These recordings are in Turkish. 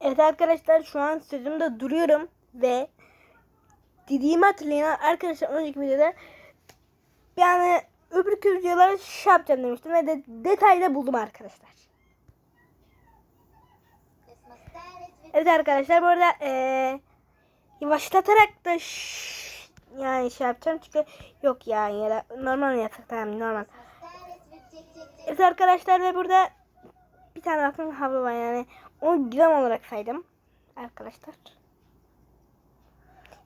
Evet arkadaşlar şu an sözümde duruyorum ve dediğimi hatırlayın arkadaşlar önceki videoda yani öbür videolara şey yapacağım demiştim ve de detayda buldum arkadaşlar. Evet arkadaşlar bu arada eee yavaşlatarak da yani şey yapacağım çünkü yok ya da normal yatak tamam normal. Evet arkadaşlar ve burada bir tane bakın havlu var yani onu gram olarak saydım arkadaşlar.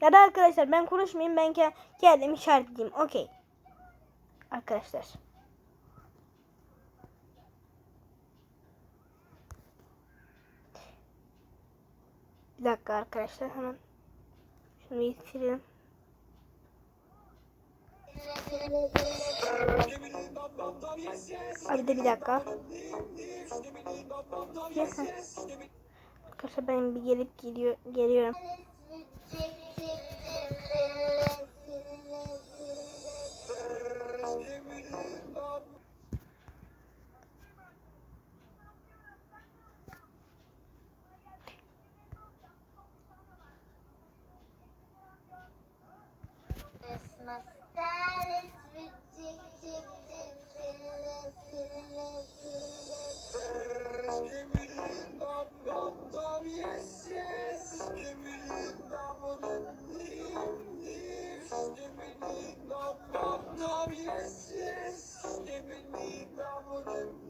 Ya da arkadaşlar ben konuşmayayım ben ke- kendim işaretleyeyim. Okey. Arkadaşlar. Bir dakika arkadaşlar hemen. Şunu bir silelim. Hadi de bir dakika. Arkadaşlar ben bir gelip geliyor, geliyorum. Morning.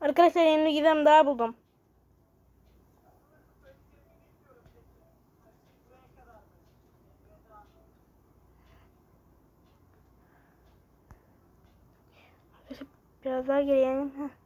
Arkadaşlar yeni gizem daha buldum. Biraz daha gelelim. Heh.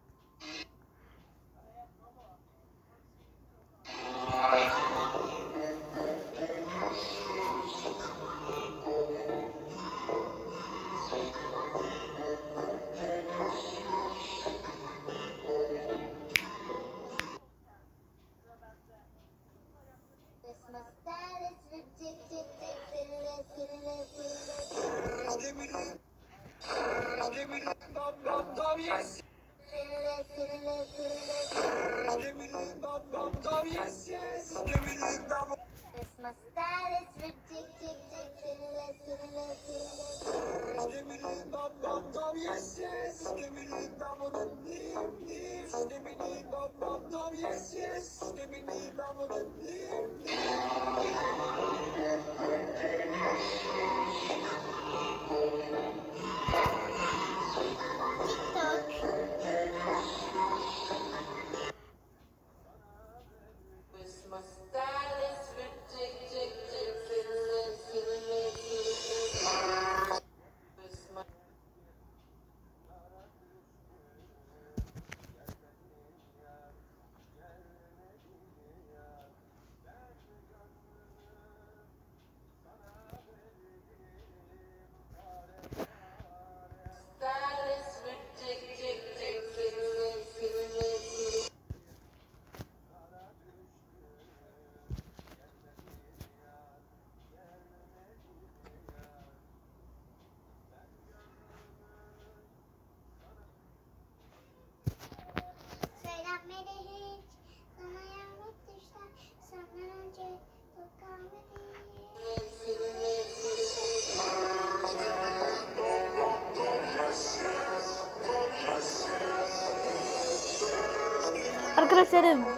Christmas that is ridiculous. Christmas that is Christmas that is ridiculous. Christmas.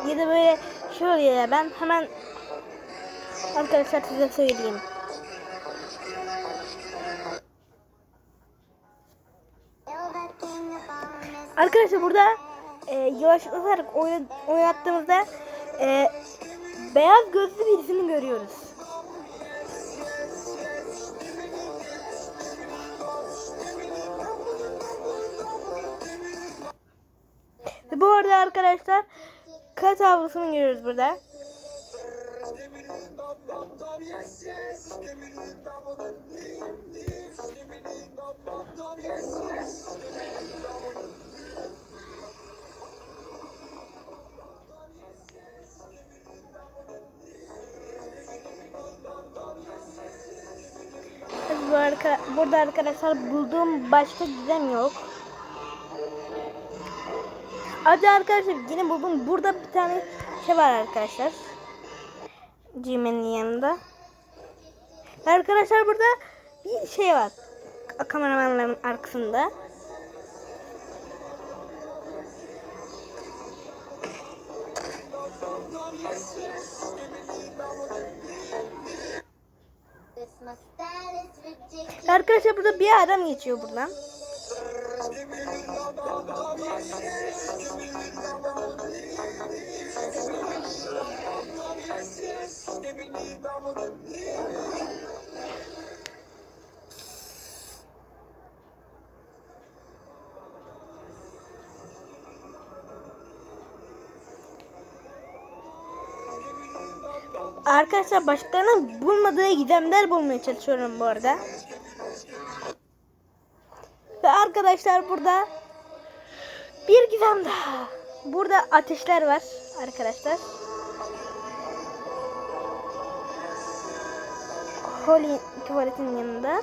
Ya da böyle oluyor ya ben hemen arkadaşlar size söyleyeyim. Arkadaşlar burada e, yavaşlatarak oyn- oynattığımızda e, beyaz gözlü birisini görüyoruz. Ve bu arada arkadaşlar kat havlusunu görüyoruz burada. Bu arka, burada arkadaşlar bulduğum başka gizem yok. Hadi arkadaşlar yine buldum. Burada bir tane şey var arkadaşlar. Cime'nin yanında. Arkadaşlar burada bir şey var. Kameramanların arkasında. Arkadaşlar burada bir adam geçiyor buradan. Arkadaşlar başkalarının bulmadığı gizemler bulmaya çalışıyorum bu arada. Ve arkadaşlar burada bir gizem daha. Burada ateşler var arkadaşlar. Holly tuvaletin yanında.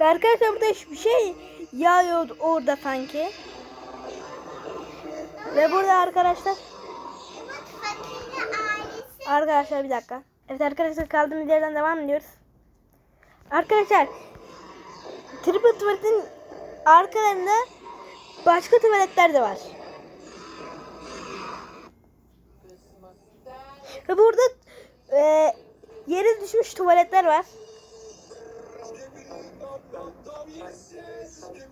Ve arkadaşlar burada bir şey yağıyor orada sanki. Ve burada arkadaşlar. Arkadaşlar bir dakika. Evet arkadaşlar kaldığımız yerden devam ediyoruz. Arkadaşlar triple tuvaletin arkalarında başka tuvaletler de var. Ve burada e, yere düşmüş tuvaletler var. Burada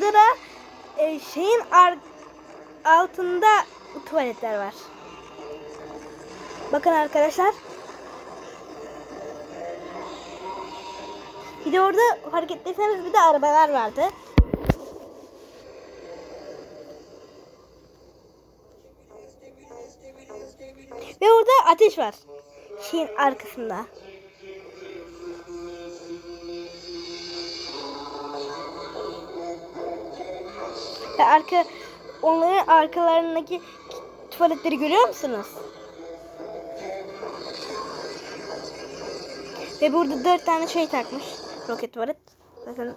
burada da e, şeyin altında tuvaletler var. Bakın arkadaşlar. Bir de orada fark ettiyseniz bir de arabalar vardı. Ve orada ateş var. Şeyin arkasında. Ve arka onların arkalarındaki tuvaletleri görüyor musunuz? Ve burada dört tane şey takmış. Roket tuvalet. Zaten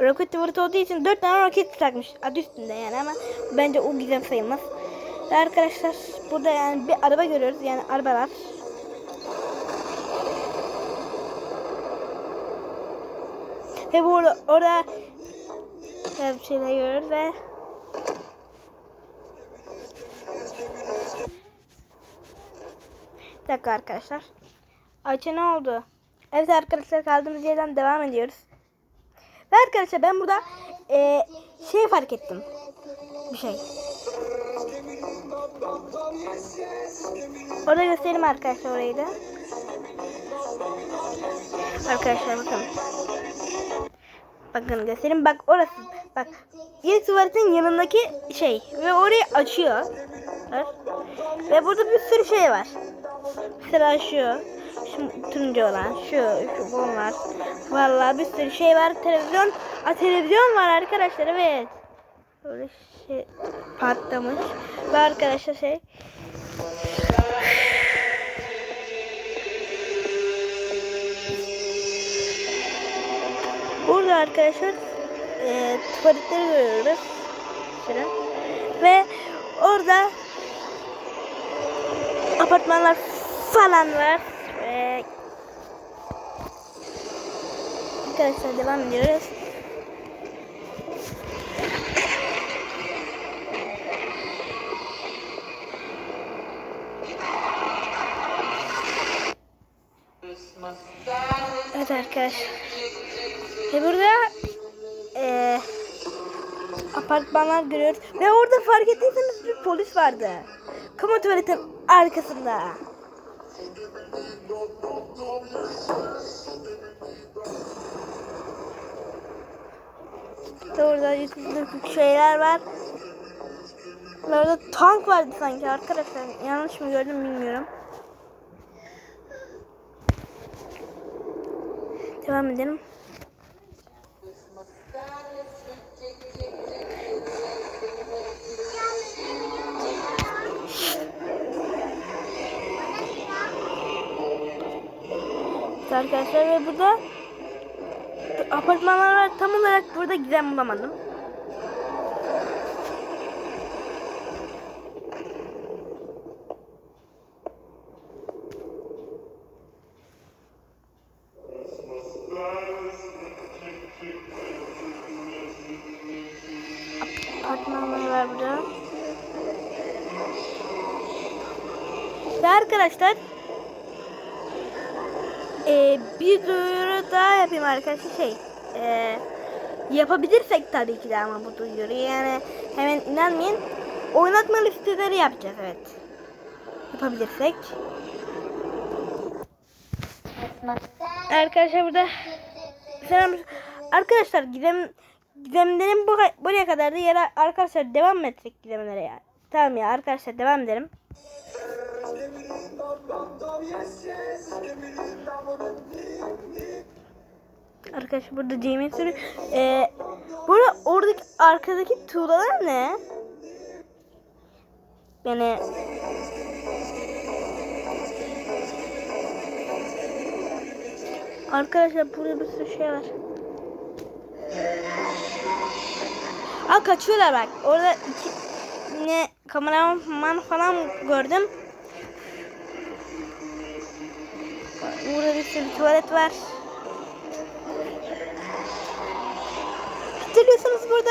roket tuvalet olduğu için dört tane roket takmış. Adı üstünde yani ama bence o gizem sayılmaz. Ve arkadaşlar burada yani bir araba görüyoruz. Yani arabalar. Ve burada orada böyle bir şeyler görüyoruz ve Bir dakika arkadaşlar. Ayça ne oldu? Evet arkadaşlar kaldığımız yerden devam ediyoruz. Ve arkadaşlar ben burada e, şey fark ettim. Bir şey. Orada göstereyim arkadaşlar orayı da. Arkadaşlar bakın. Bakın göstereyim. Bak orası. Bak. İlk tuvaletin yanındaki şey. Ve orayı açıyor. Ve burada bir sürü şey var. Mesela şu. Şu turuncu olan. Şu. Şu bunlar. Vallahi bir sürü şey var. Televizyon. A, televizyon var arkadaşlar. Evet. Böyle şey patlamış. Ve arkadaşlar şey. Burada arkadaşlar e, tuvaletleri görüyoruz. Şöyle. Ve orada apartmanlar falan var. Ve arkadaşlar devam ediyoruz. Evet arkadaşlar. Ve burada eee apartmanlar görüyoruz. Ve orada fark ettiyseniz bir polis vardı. Kamu tuvaletin arkasında. İşte orada yüklü şeyler var. Orada tank vardı sanki arkadaşlar. Yanlış mı gördüm bilmiyorum. Devam edelim. Evet arkadaşlar ve burada apartmanlar var. Tam olarak burada gizem bulamadım. Apartmanlar var burada. Ve arkadaşlar bir duyuru daha yapayım arkadaşlar. Şey ee, yapabilirsek tabii ki de ama bu duyuru yani hemen inanmayın. Oynatma listeleri yapacağız evet. Yapabilirsek. Arkadaşlar burada selam arkadaşlar gizem gizemlerin bu buraya kadar da yere arkadaşlar devam mı etsek gizemlere ya? Tamam ya arkadaşlar devam edelim Arkadaşlar burada Jamie sürü. Ee, burada oradaki arkadaki tuğlalar ne? Yani Arkadaşlar burada bir sürü şey var. Aa kaçıyorlar bak. Orada iki ne kameraman falan gördüm. Burada bir sürü tuvalet var. Hatırlıyorsanız burada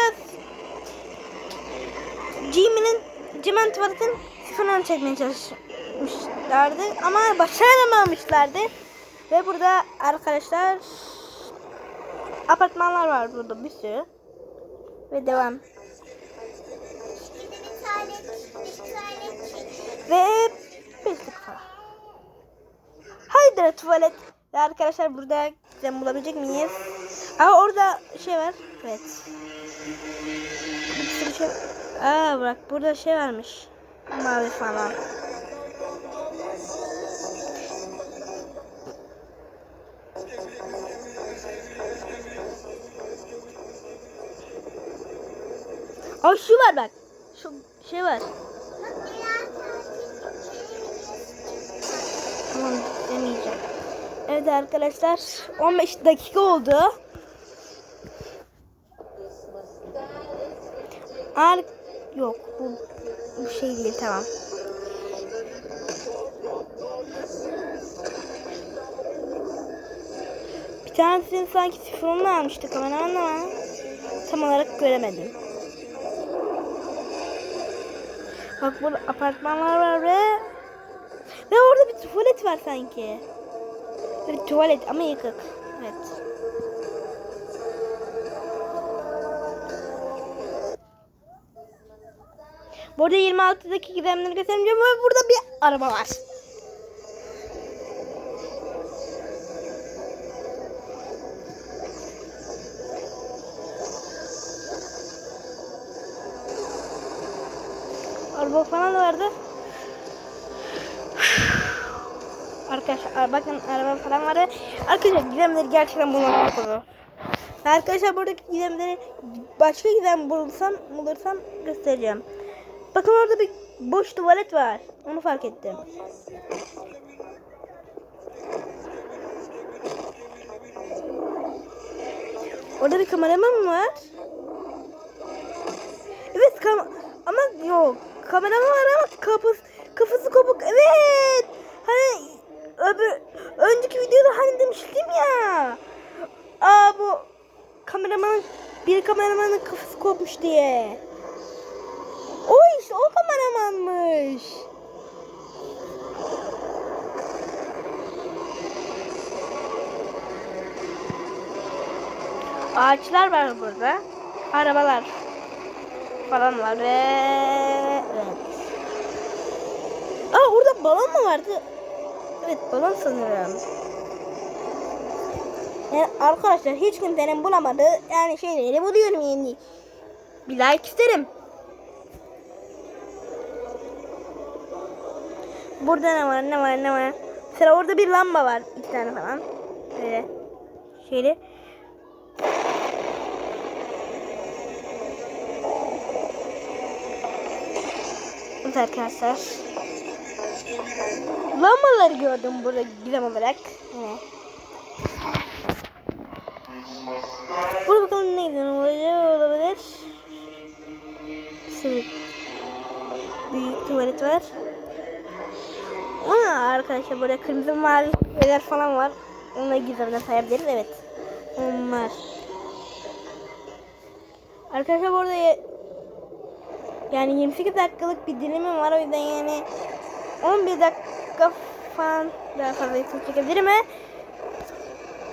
Jimmy'nin Jimmy'nin tuvaletin sıfırını çekmeye çalışmışlardı ama başaramamışlardı. Ve burada arkadaşlar apartmanlar var burada bir sürü. Ve devam. Ve tık falan. Haydi tuvalet. Ve arkadaşlar burada gizem bulabilecek miyiz? Aa orada şey var. Evet. Bir şey. Aa bak burada şey varmış. Mavi falan. Aa şu var bak. Şu şey var. Tamam demeyeceğim. Evet arkadaşlar 15 dakika oldu. Ar yok bu bu şey değil tamam. Bir tanesini sanki sıfırını almıştık ama ama tam olarak göremedim. Bak burada apartmanlar var ve ve orada bir tuvalet var sanki. Bir tuvalet ama yıkık. Evet. Burada 26'daki gizemleri göstermeyeceğim ve burada bir araba var. Araba falan vardı. Arkadaşlar bakın araba falan vardı. Arkadaşlar gizemleri gerçekten bulmak. Arkadaşlar buradaki gizemleri başka gizem bulursam bulursam göstereceğim. Bakın orada bir boş tuvalet var. Onu fark ettim. Orada bir kameraman mı var? Evet kam ama yok. Kameraman var ama kafası, kafası kopuk. Evet. Hani öbür önceki videoda hani demiştim ya. Aa bu kameraman bir kameramanın kafası kopmuş diye. Kameramanmış. Ağaçlar var burada. Arabalar falan var ve evet. Aa orada balon mu vardı? Evet balon sanırım. Yani arkadaşlar hiç kimsenin bulamadığı yani şeyleri buluyorum yani. Bir like isterim. Burada ne var ne var ne var. Mesela orada bir lamba var iki tane falan. Böyle şeyli. Evet arkadaşlar. Lambaları gördüm burada gizem olarak. Yine. Burada bakalım neydi olacak olabilir. Şimdi büyük tuvalet var. Aa, arkadaşlar burada kırmızı mavi şeyler falan var. Onları gizemden sayabiliriz evet. Onlar. Arkadaşlar burada yani 28 dakikalık bir dilimim var o yüzden yani 11 dakika falan daha fazla isim çekebilirim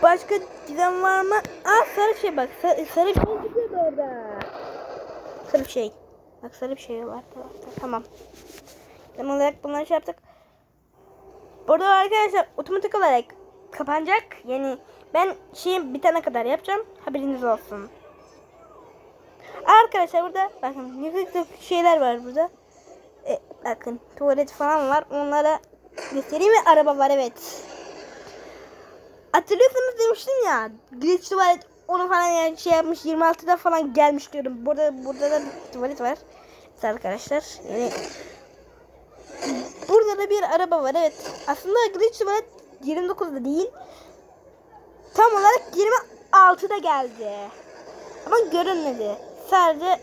başka gizem var mı? Aa sarı şey bak sarı, sarı şey çıkıyordu orada. Sarı şey. Bak sarı bir şey var. Tamam. Tam olarak bunları şey yaptık. Burada arkadaşlar otomatik olarak kapanacak. Yani ben şeyin bitene kadar yapacağım. Haberiniz olsun. Arkadaşlar burada bakın yüksek şeyler var burada. E, bakın tuvalet falan var. Onlara göstereyim ve araba var evet. Hatırlıyorsunuz demiştim ya. Glitch tuvalet onu falan yani şey yapmış 26'da falan gelmiş diyorum. Burada burada da bir tuvalet var. Arkadaşlar. Yani burada da bir araba var evet. Aslında glitch tuvalet 29'da değil. Tam olarak 26'da geldi. Ama görünmedi. Sadece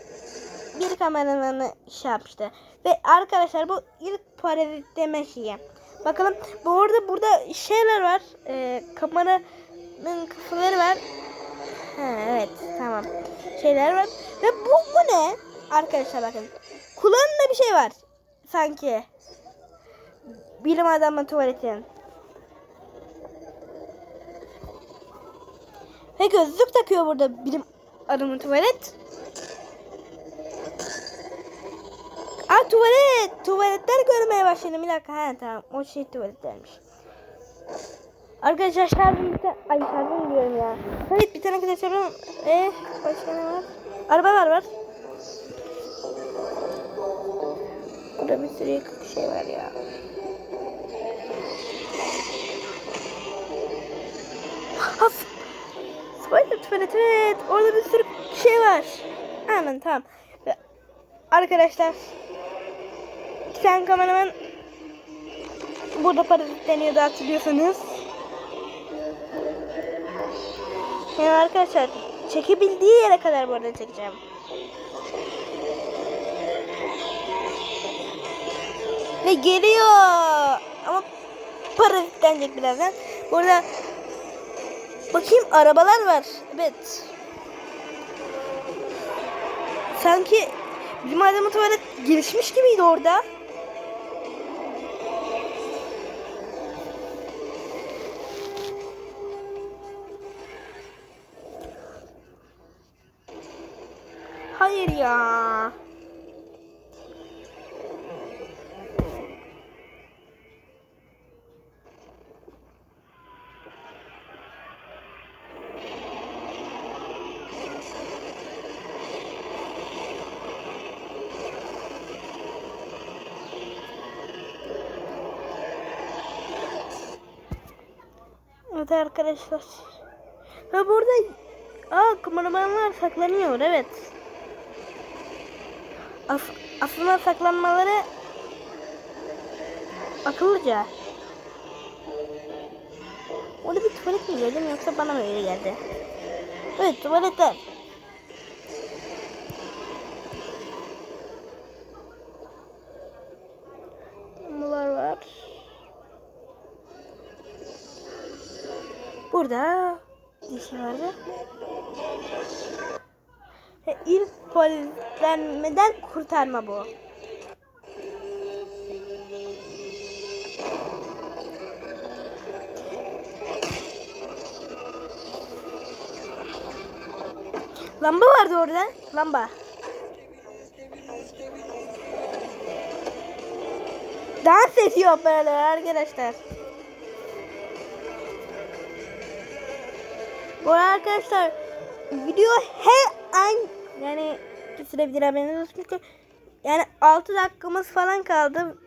bir kameramanı şey yapmıştı. Ve arkadaşlar bu ilk parazitleme şeyi. Bakalım bu arada burada şeyler var. Ee, kameranın kafaları var. Ha, evet tamam. Şeyler var. Ve bu, bu ne? Arkadaşlar bakın. Kulağında bir şey var. Sanki. Bilim adamı tuvaletin. Ve gözlük takıyor burada bilim adamı tuvalet. Aa tuvalet. Tuvaletler görmeye başladım. Bir dakika. Ha tamam. O şey tuvaletlermiş. Arkadaşlar şarjım bir tane... Ay şarjım diyorum ya. Evet bir tane kadar şarjım. Eh başka ne var? Araba var var. Burada bir sürü yıkık şey var ya. Ha, Spider tuvalet evet. Orada bir sürü şey var. Hemen tamam. Ve Arkadaşlar tane kameraman burada parazitleniyordu hatırlıyorsanız. Yani arkadaşlar çekebildiği yere kadar burada çekeceğim. Ve geliyor. Ama parazitlenecek birazdan. Burada bakayım arabalar var. Evet. Sanki bizim adamın tuvalet gelişmiş gibiydi orada. Hayır ya. Evet arkadaşlar. Ve burada Aa kameramanlar saklanıyor evet. As aslında saklanmaları akıllıca. Orada bir tuvalet mi gördüm yoksa bana mı öyle geldi? Evet tuvaletler. Bunlar var. Burada şey vardı. Ve ilk polislenmeden kurtarma bu. Lamba vardı orada. Lamba. Dans ediyor böyle arkadaşlar. Bu arkadaşlar video her an yani sürebilir haberiniz olsun çünkü yani 6 dakikamız falan kaldı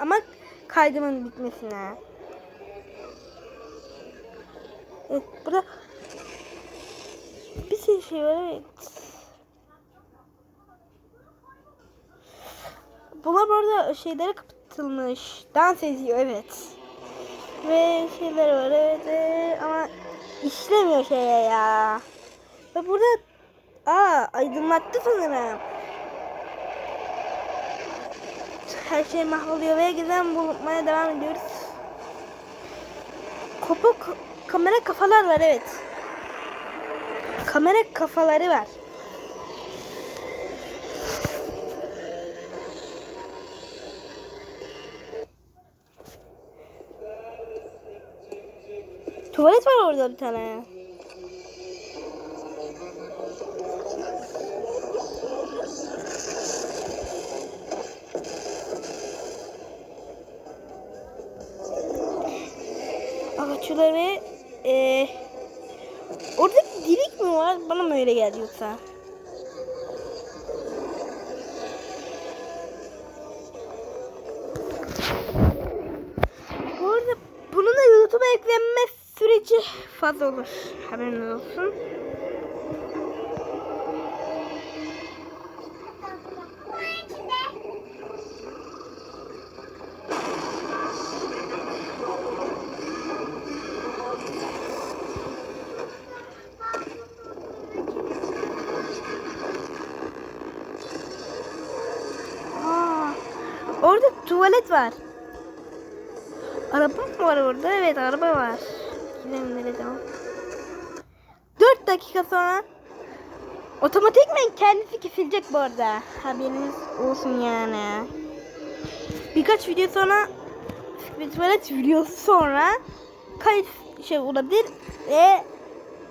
ama kaydımın bitmesine. Evet burada bir sürü şey var evet. Bunlar bu arada şeylere kapatılmış. Dans ediyor evet. Ve şeyler var evet ama işlemiyor şeye ya. Ve burada aa aydınlattı sanırım. Her şey mahvoluyor ve gizem bulmaya devam ediyoruz. Kopuk kamera kafalar var evet. Kamera kafaları var. Tuvalet var orada bir tane. Ağaçları e, orada delik mi var? Bana mı öyle geldi yoksa? Bu arada bunun da YouTube'a eklenme süreci fazla olur. Haberiniz olsun. Orada tuvalet var. Araba mı var orada? Evet araba var. Nerede o? 4 dakika sonra otomatikmen kendisi kesilecek bu arada. Haberiniz olsun yani. Birkaç video sonra bir videosu sonra kayıt şey olabilir ve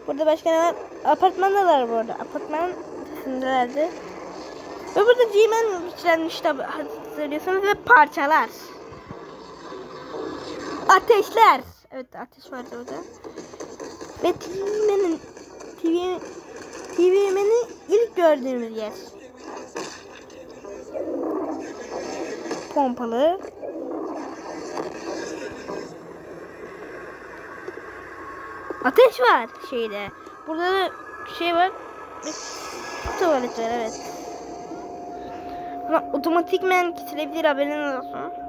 burada başka ne var? Apartmandalar bu arada. Apartmanın ötesindelerdi. Ve burada G-Man güçlenmiş tabi hatırlıyorsanız ve parçalar. Ateşler. Evet ateş vardı orada. Ve TV'nin TV TV'nin ilk gördüğümüz yer. Pompalı. Ateş var şeyde. Burada da şey var. Tuvalet var evet. Ama otomatikmen kesilebilir haberiniz olsun.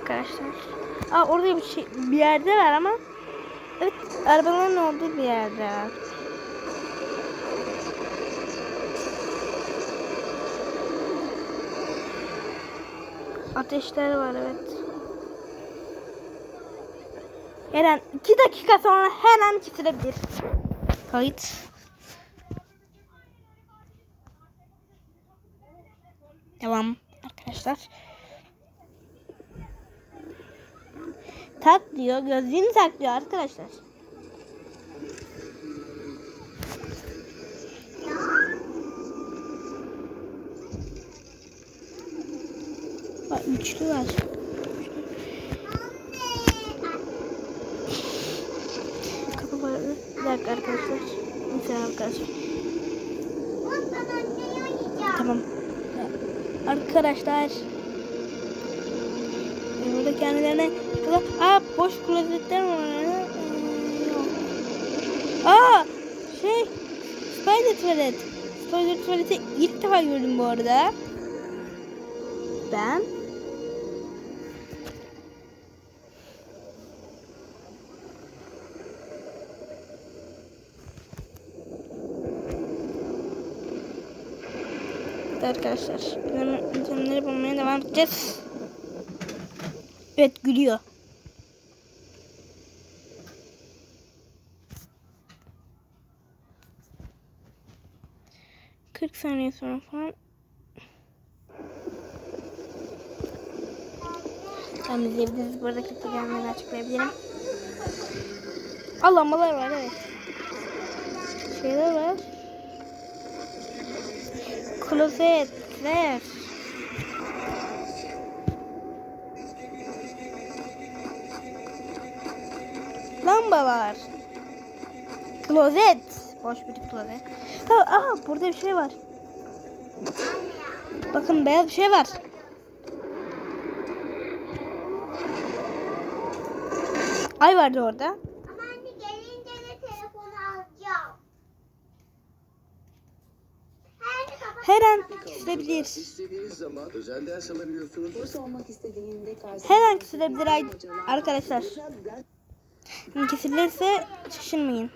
Arkadaşlar. Aa orada bir şey bir yerde var ama evet arabaların olduğu bir yerde var. Ateşler var evet. Her an 2 dakika sonra her an kesilebilir. Kayıt. Devam arkadaşlar. Tak diyor. Gözlüğünü tak diyor arkadaşlar. Bak üçlü var. Kapı var. Bir dakika arkadaşlar. Arkadaşlar. Ben anneyi oynayacağım. Tamam. Arkadaşlar. Burada kendilerine Aa boş klozetler var. Ee. Aa şey Spider tuvalet. Spider tuvaleti ilk defa gördüm bu arada. Ben. Arkadaşlar. Yöntemleri bulmaya devam edeceğiz. Evet gülüyor. Saniye sonra falan. Tam izleyebiliriz. Bu arada klipte gelmeni açıklayabilirim. Allah'malar var evet. Şeyler var. Klozetler. Lambalar. Klozet. Boş bir klozet. Ha, aha burada bir şey var. Bakın beyaz bir şey var. Ay vardı orada. Ama anne gelince de telefonu alacağım. Her an kesilebilir. İstediğiniz zaman özel ders alabiliyorsunuz. Kurs olmak istediğinde Her an kesilebilir ay- arkadaşlar. Kesilirse şaşırmayın.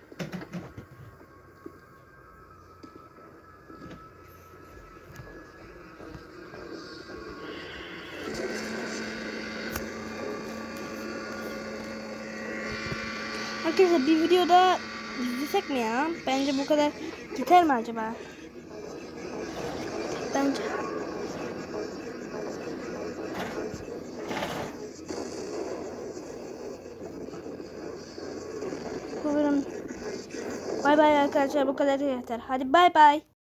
Videoda izlesek mi ya? Bence bu kadar yeter mi acaba? Bence. Buyurun. Bay bay arkadaşlar bu kadar yeter. Hadi bay bay.